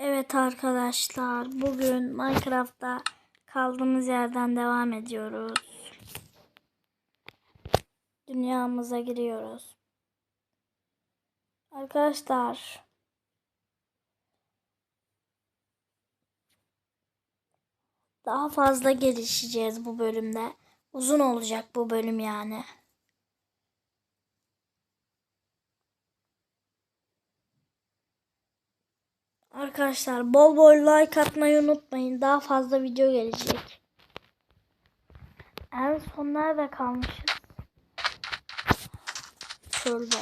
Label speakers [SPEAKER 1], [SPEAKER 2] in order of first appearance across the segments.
[SPEAKER 1] Evet arkadaşlar bugün Minecraft'ta kaldığımız yerden devam ediyoruz. Dünyamıza giriyoruz. Arkadaşlar daha fazla gelişeceğiz bu bölümde. Uzun olacak bu bölüm yani. Arkadaşlar bol bol like atmayı unutmayın. Daha fazla video gelecek. En son nerede kalmışız? Şurada.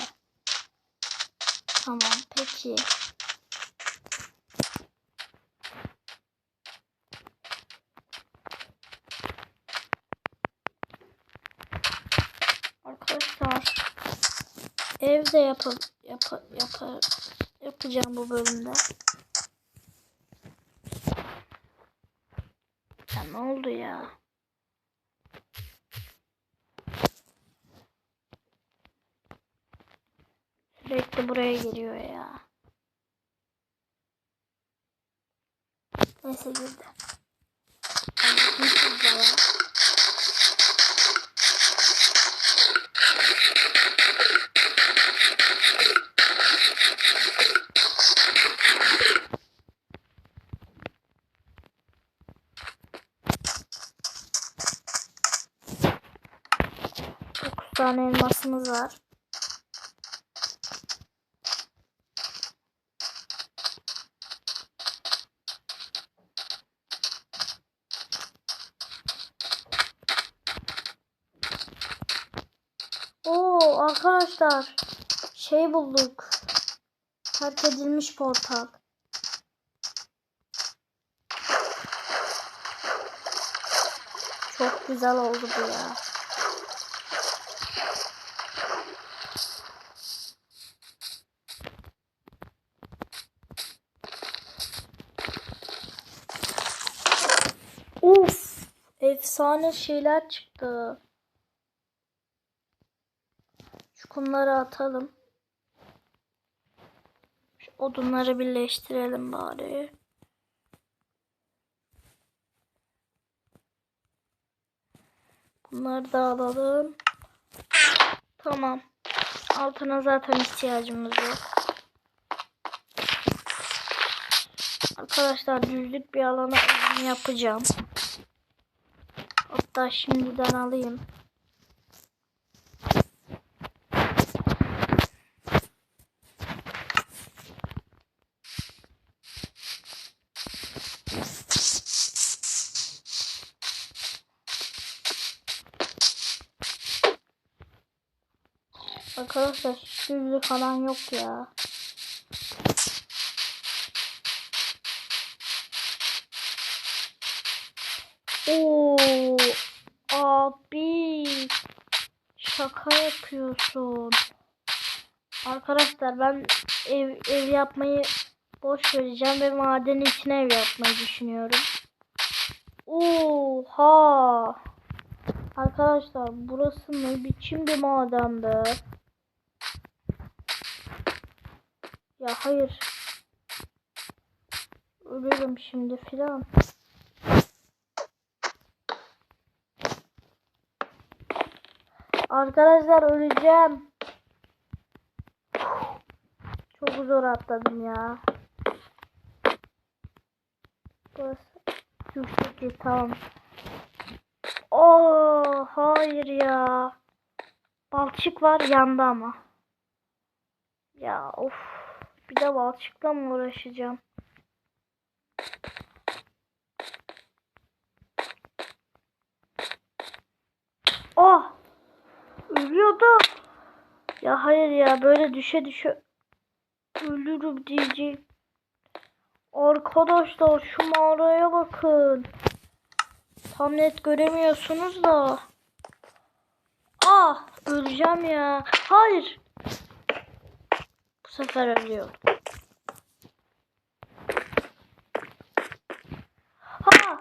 [SPEAKER 1] Tamam peki. Arkadaşlar evde yapı yapı yapı yapacağım bu bölümde. Ne oldu ya? Sürekli buraya geliyor ya. Neyse girdi. Nasıl ya? Tane elmasımız var. Oo arkadaşlar şey bulduk. Terk edilmiş portal. Çok güzel oldu bu ya. Efsane şeyler çıktı. Şu kumları atalım. Şu odunları birleştirelim bari. Bunları da alalım. Tamam. Altına zaten ihtiyacımız yok. Arkadaşlar düzlük bir alana yapacağım. Hatta şimdiden alayım. Arkadaşlar düzlük falan yok ya. Oo, abi şaka yapıyorsun. Arkadaşlar ben ev, ev yapmayı boş vereceğim ve madenin içine ev yapmayı düşünüyorum. Oha! Arkadaşlar burası ne biçim bir maden be? Ya hayır. Ölürüm şimdi filan. Arkadaşlar öleceğim. Çok zor atladım ya. Burası yüksek tamam. Oo hayır ya. Balçık var yanda ama. Ya of. Bir de balçıkla mı uğraşacağım? Oh! Ölüyordu. Ya hayır ya böyle düşe düşe ölürüm diyecek. Arkadaşlar şu mağaraya bakın. Tam net göremiyorsunuz da. Ah öleceğim ya. Hayır. Bu sefer ölüyorum. Ha.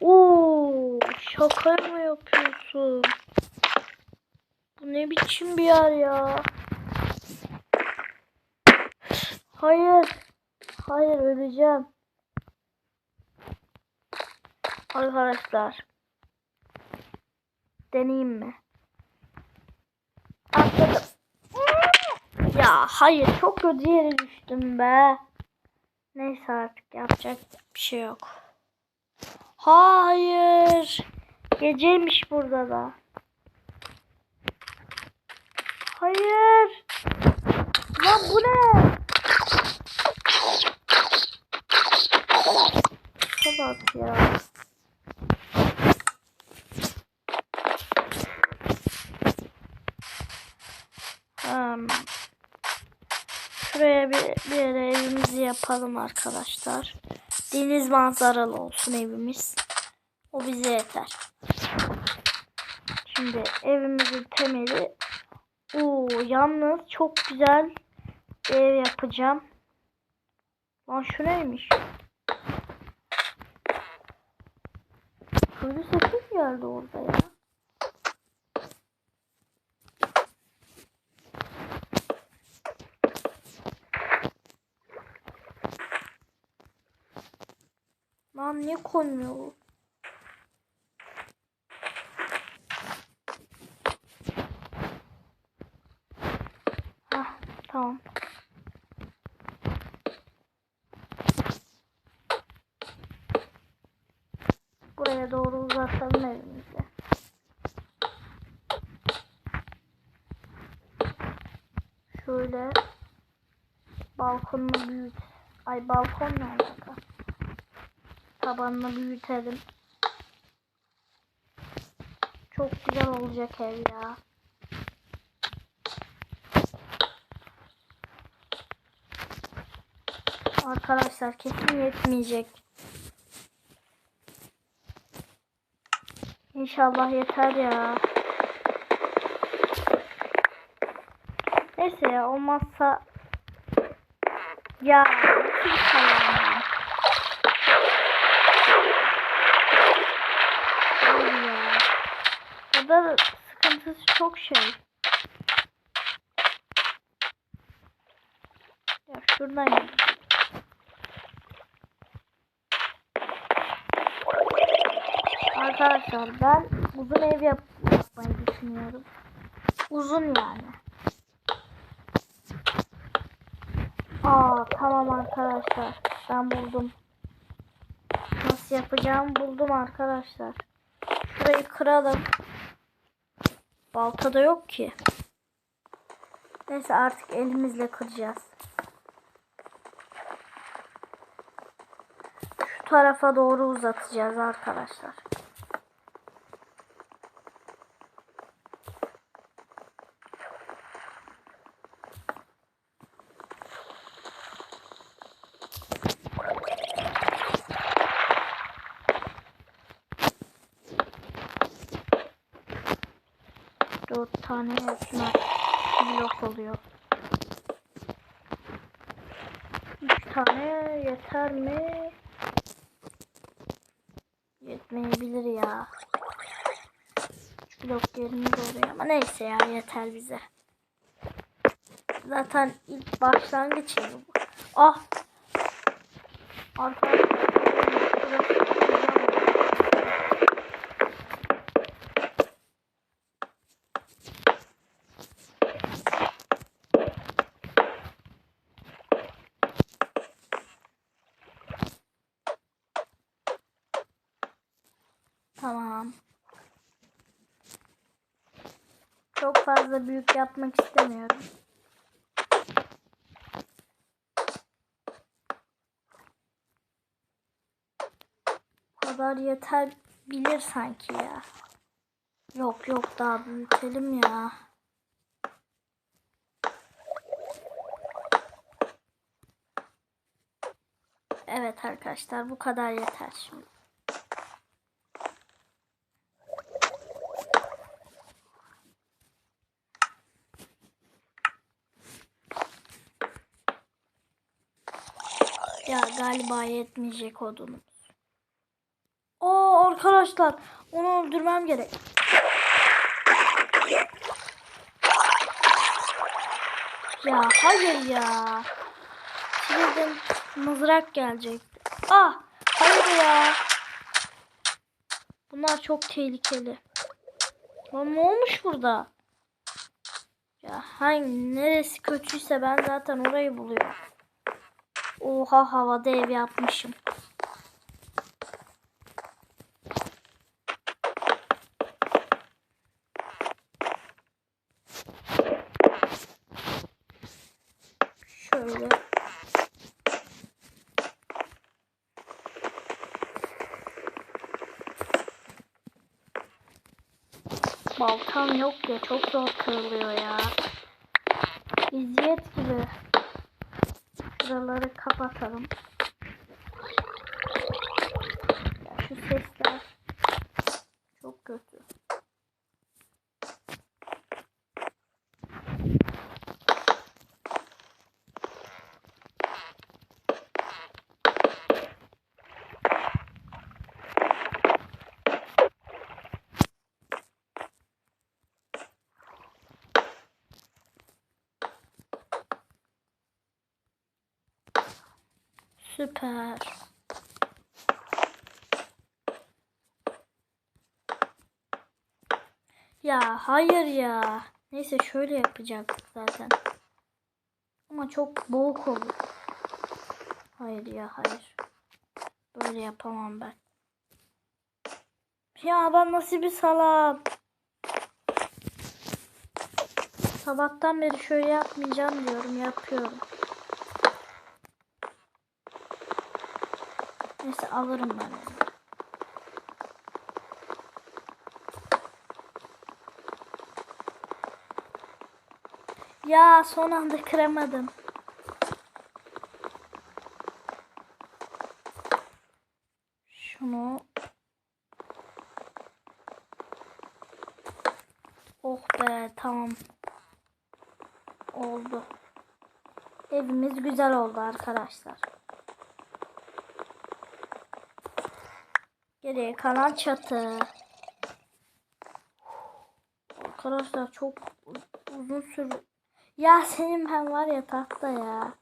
[SPEAKER 1] Oo, şaka mı yapıyorsun? Bu ne biçim bir yer ya? Hayır. Hayır öleceğim. Arkadaşlar. Deneyeyim mi? Atladım. Ya hayır çok kötü yere düştüm be. Neyse artık yapacak bir şey yok. Hayır. Geceymiş burada da. Hayır. Lan bu ne? Sabah ya. Hmm. Şuraya bir, bir evimizi yapalım arkadaşlar. Deniz manzaralı olsun evimiz. O bize yeter. Şimdi evimizin temeli Oo, yalnız çok güzel ev yapacağım. Lan şu neymiş? Sesi mi geldi orada ya? Lan niye koymuyor bu? Hah tamam. Buraya doğru uzatalım evimizi. Şöyle balkonunu büyüt. Ay balkon ne alaka? Tabanını büyütelim. Çok güzel olacak ev ya. Arkadaşlar kesin yetmeyecek. İnşallah yeter ya. Neyse ya olmazsa ya. Burada da sıkıntısı çok şey. Ya şuradan gidelim. Arkadaşlar ben uzun ev yap yapmayı düşünüyorum. Uzun yani. Aa tamam arkadaşlar. Ben buldum. Nasıl yapacağımı buldum arkadaşlar. Şurayı kıralım. Balta da yok ki. Neyse artık elimizle kıracağız. Şu tarafa doğru uzatacağız arkadaşlar. Dört tane yapma blok oluyor. Üç tane yeter mi? Yetmeyebilir ya. Üç blok yerimiz oluyor ama neyse ya yeter bize. Zaten ilk başlangıç evi bu. Ah! Arkadaşlar. burası güzel oldu. Tamam. Çok büyük yapmak istemiyorum. Bu kadar yeter bilir sanki ya. Yok yok daha büyütelim ya. Evet arkadaşlar bu kadar yeter şimdi. Ya galiba yetmeyecek odunumuz. Oo arkadaşlar onu öldürmem gerek. Ya hayır ya. birden mızrak gelecekti. Ah! Hayır ya. Bunlar çok tehlikeli. Lan ne olmuş burada? Ya hangi neresi kötüyse ben zaten orayı buluyorum. Oha havada ev yapmışım. Şöyle. Baltam yok ya çok zor kırılıyor ya. İziyet gibi. Kapatalım. Ya şu sesler çok kötü. Süper. Ya hayır ya. Neyse şöyle yapacaktık zaten. Ama çok boğuk olur. Hayır ya hayır. Böyle yapamam ben. Ya ben nasıl bir salam. Sabahtan beri şöyle yapmayacağım diyorum yapıyorum. Neyse alırım ben onu. Ya son anda kıramadım. Şunu Oh be tamam. Oldu. Evimiz güzel oldu arkadaşlar. Geriye kalan çatı. Arkadaşlar çok uzun sürdü. Ya senin ben var ya tahta ya.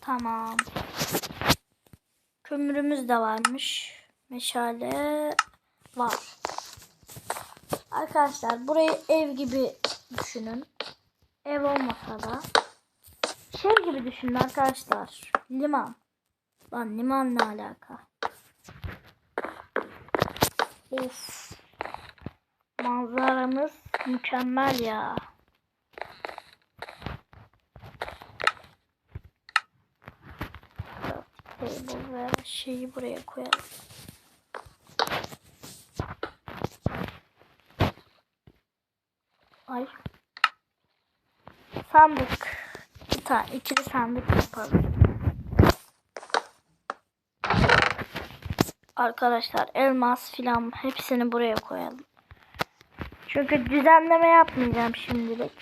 [SPEAKER 1] Tamam. Kömürümüz de varmış. Meşale var. Arkadaşlar burayı ev gibi düşünün. Ev olmasa da şey gibi düşünün arkadaşlar. Liman. Lan liman ne alaka? Of. Manzaramız mükemmel ya. Table ve şeyi buraya koyalım. Ay. Sandık. Tane ikili sandık yapalım. Arkadaşlar elmas filan hepsini buraya koyalım. Çünkü düzenleme yapmayacağım şimdilik.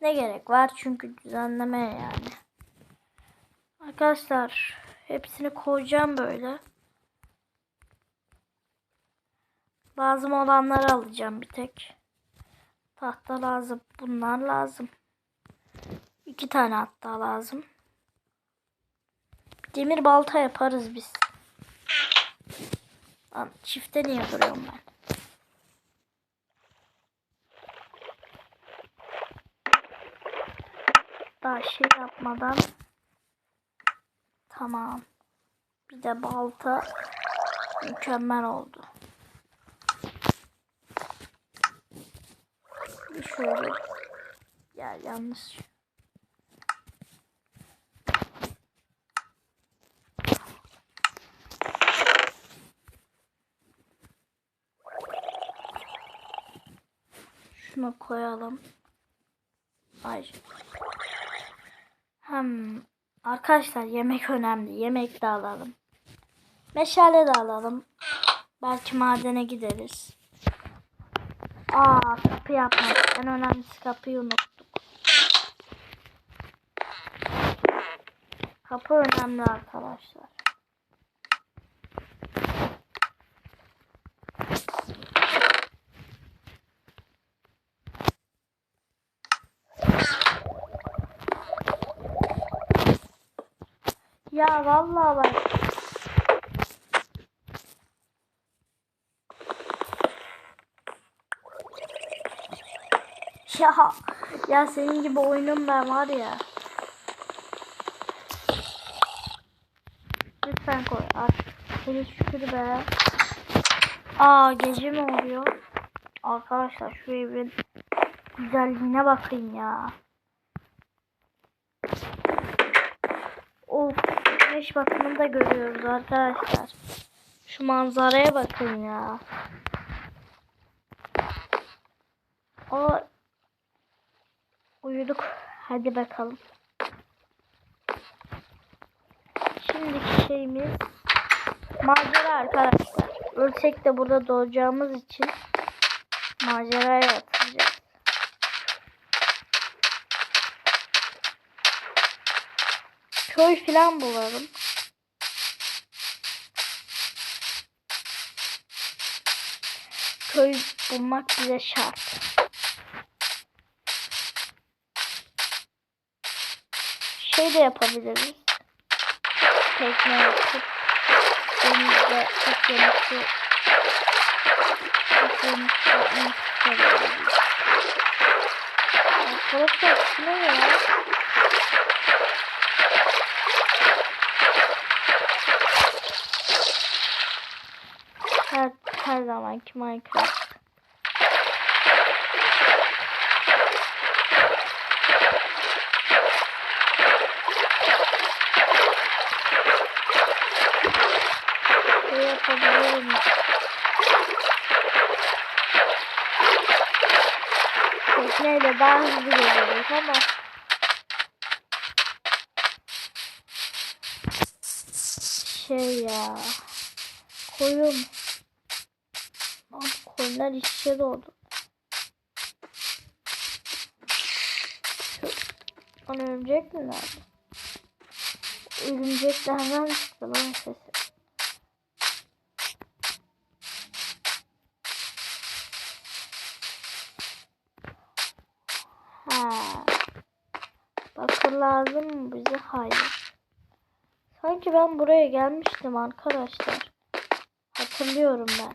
[SPEAKER 1] Ne gerek var çünkü düzenleme yani. Arkadaşlar hepsini koyacağım böyle. Lazım olanları alacağım bir tek. Tahta lazım. Bunlar lazım. İki tane hatta lazım. Demir balta yaparız biz. Lan çifte niye duruyorum ben? Daha şey yapmadan tamam. Bir de balta mükemmel oldu. Bir şöyle ya yanlış. Şunu koyalım. Ay. Hem arkadaşlar yemek önemli. Yemek de alalım. Meşale de alalım. Belki madene gideriz. Aa kapı yapmadık. En önemlisi kapıyı unuttuk. Kapı önemli arkadaşlar. Ya vallahi bak. Ya ya senin gibi oyunum ben var ya. Lütfen koy artık. Hele şükür be. Aa gece mi oluyor? Arkadaşlar şu evin güzelliğine bakın ya. Of güneş batımını da görüyoruz arkadaşlar. Şu manzaraya bakın ya. O uyuduk. Hadi bakalım. Şimdiki şeyimiz macera arkadaşlar. Ölsek de burada doğacağımız için maceraya atılacağız. Köy falan bulalım. Köy bulmak bize şart. Şey de yapabiliriz. Tekne yapıp denizde okyanusu okyanusu yapabiliriz. Arkadaşlar şu ne ya? Her, her zamanki Minecraft. Daha hızlı ama şey ya koyun Lan koyunlar işe doğdu. Lan örümcek mi nerede? Örümcek de hemen çıktı lan sesi. Bakır lazım mı bize? Hayır. Sanki ben buraya gelmiştim arkadaşlar. Hatırlıyorum ben.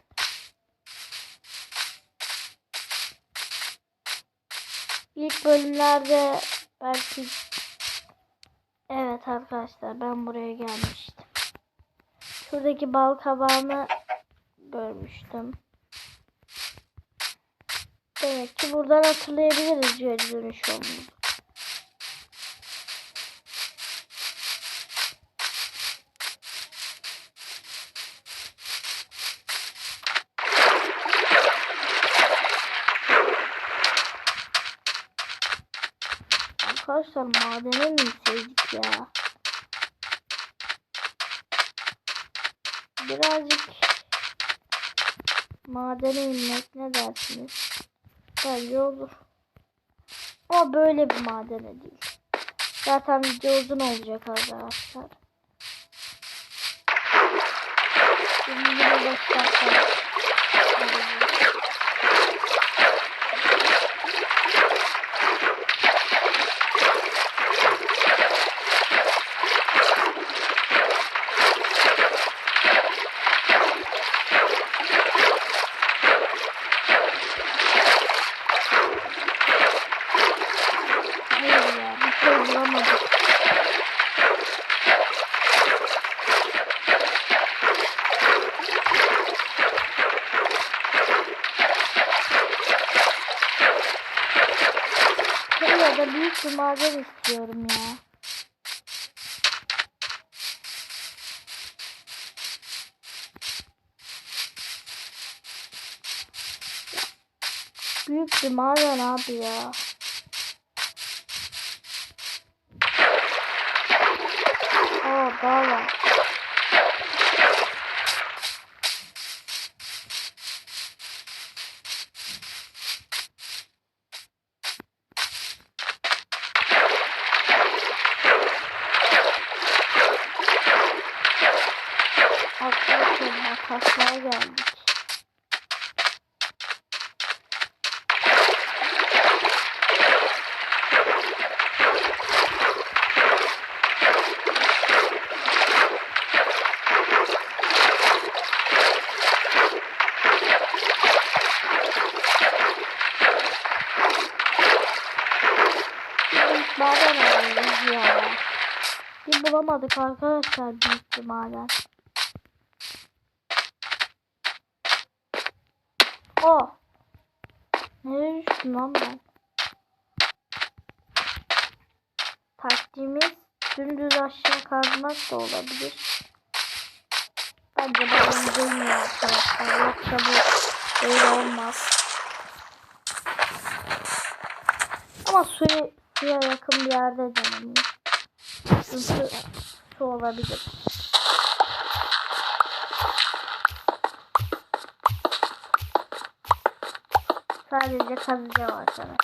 [SPEAKER 1] İlk bölümlerde belki Evet arkadaşlar ben buraya gelmiştim. Şuradaki bal kabağını görmüştüm. Demek ki buradan hatırlayabiliriz geri dönüş yolunu. Arkadaşlar madene mi gitseydik ya? Birazcık madene inmek ne dersiniz? Bence olur. Ama böyle bir madene değil. Zaten video uzun olacak arkadaşlar. Şimdi 25 dakika. Hayır ya bir şey bulamadım. Büyük bir maden istiyorum ya. Büyük bir maden abi ya. Aa dağ var. Arkadaşlar makaslara geldik. Büyük maden arıyoruz ya. Bir bulamadık arkadaşlar büyük maden. O. Nereye düştüm lan ben? Taktiğimiz dümdüz aşağı kazmak da olabilir. Bence ben bilmiyor arkadaşlar. Yoksa bu böyle olmaz. Ama suya, suya yakın bir yerde denemeyin. Çünkü su olabilir. Sadece kazacağım arkadaşlar.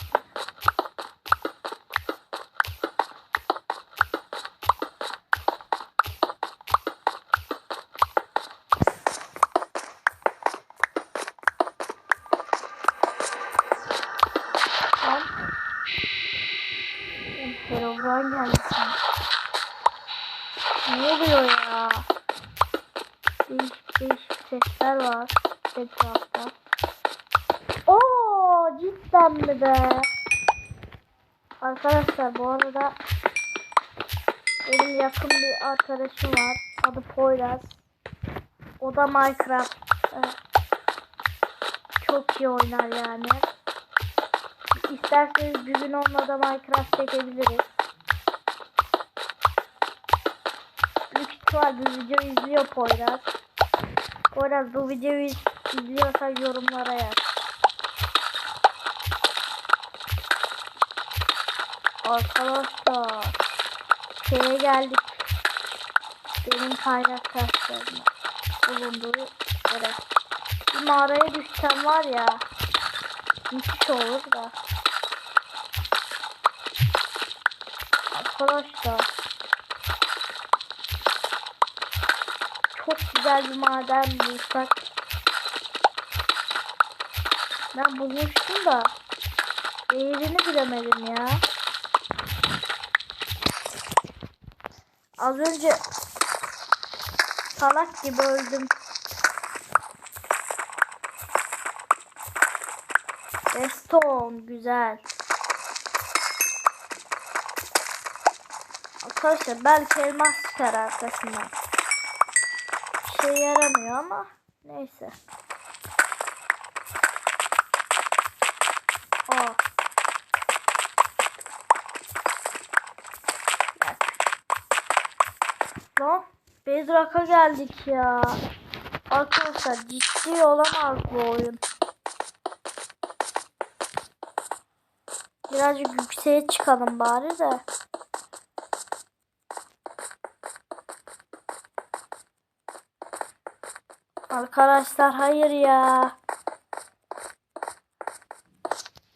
[SPEAKER 1] Tamam. Herobrine geldi. Ne oluyor ya? Değişik değişik sesler var etrafta. Oo cidden mi be? Arkadaşlar bu arada benim yakın bir arkadaşım var. Adı Poyraz. O da Minecraft e, çok iyi oynar yani. İsterseniz bir gün onunla da Minecraft çekebiliriz. Büyük ihtimal bu videoyu izliyor Poyraz. Poyraz bu videoyu iz- izliyorsan yorumlara yaz. Arkadaşlar şeye geldik. Benim kaynak taşlarına bulunduğu yere. Bir mağaraya düşsem var ya müthiş olur da. Arkadaşlar çok güzel bir maden bulsak. Ben bulmuştum da yerini bilemedim ya. Az önce salak gibi öldüm. Redstone güzel. Arkadaşlar belki elmas çıkar arkasından. Bir şey yaramıyor ama neyse. Aa. Bak. Lan Bedrock'a geldik ya. Arkadaşlar ciddi olamaz bu oyun. Birazcık yükseğe çıkalım bari de. Arkadaşlar hayır ya.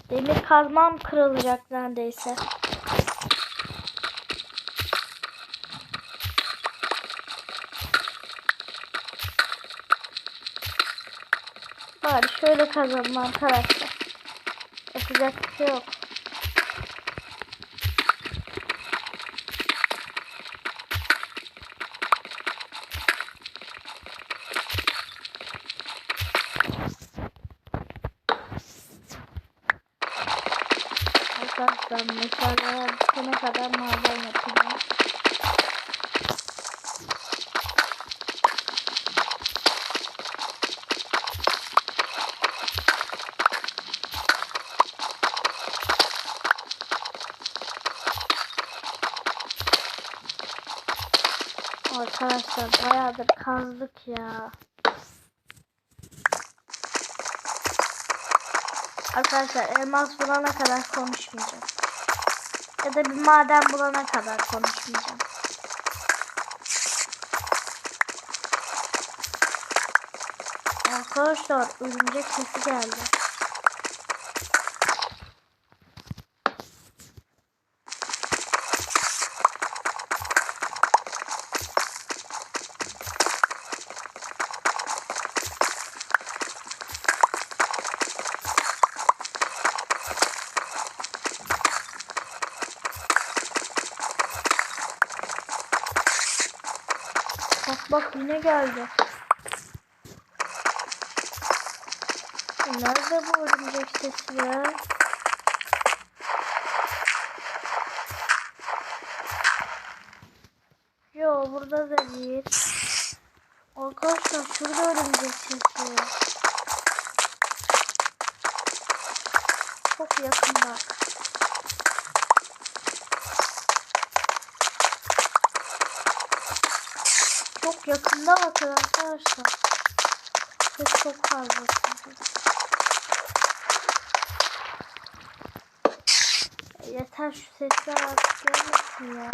[SPEAKER 1] Demir kazmam kırılacak neredeyse. Bari şöyle kazalım arkadaşlar. Yapacak bir şey yok. Arkadaşlar meşaleye bitene kadar maden yapacağım. Arkadaşlar bayağıdır kazdık ya. Arkadaşlar elmas bulana kadar konuşmayacağım. Ya da bir maden bulana kadar konuşmayacağım. Arkadaşlar örümcek sesi geldi. Bak bak yine geldi. Nerede bu örümcek sesi ya? Yo burada da değil. Arkadaşlar şurada örümcek sesi. Çok yakında. Çok yakında bakın arkadaşlar. Ses çok fazla. Yeter şu sesler artık gelmesin ya.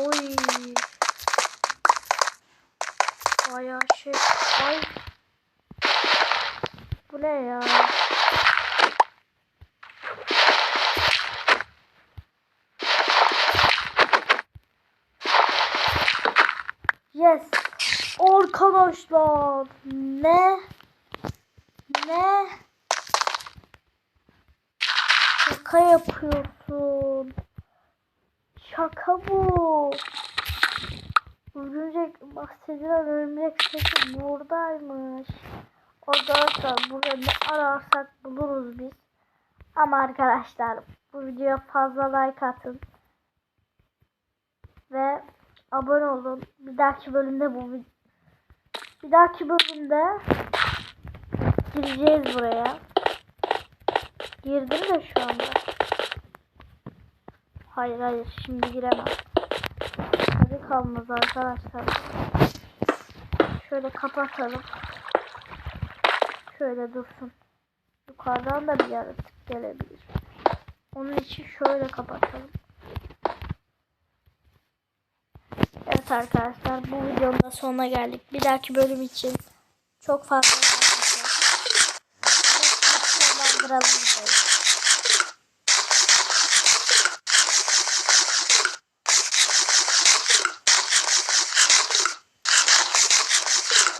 [SPEAKER 1] Oy. Bayağı şey. Ay. Bu ne ya? Yes. Arkadaşlar. Ne? Ne? Şaka yapıyorsun. Şaka bu. Örümcek bahsedilen örümcek sesi buradaymış. Arkadaşlar burada ararsak buluruz biz. Ama arkadaşlar bu videoya fazla like atın. Ve abone olun. Bir dahaki bölümde bu bir dahaki bölümde gireceğiz buraya. Girdim de şu anda. Hayır hayır şimdi giremem. Hadi kalmaz arkadaşlar. Şöyle kapatalım. Şöyle dursun. Yukarıdan da bir yaratık gelebilir. Onun için şöyle kapatalım. Evet arkadaşlar bu videonun da sonuna geldik. Bir dahaki bölüm için çok fazla like atın. Evet, sonlandıralım videoyu.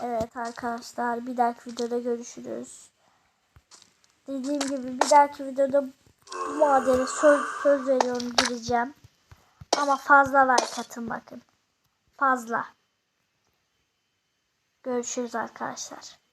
[SPEAKER 1] Evet arkadaşlar bir dahaki videoda görüşürüz. Dediğim gibi bir dahaki videoda bu madene söz, söz veriyorum gireceğim. Ama fazla like atın bakın. Fazla. Görüşürüz arkadaşlar.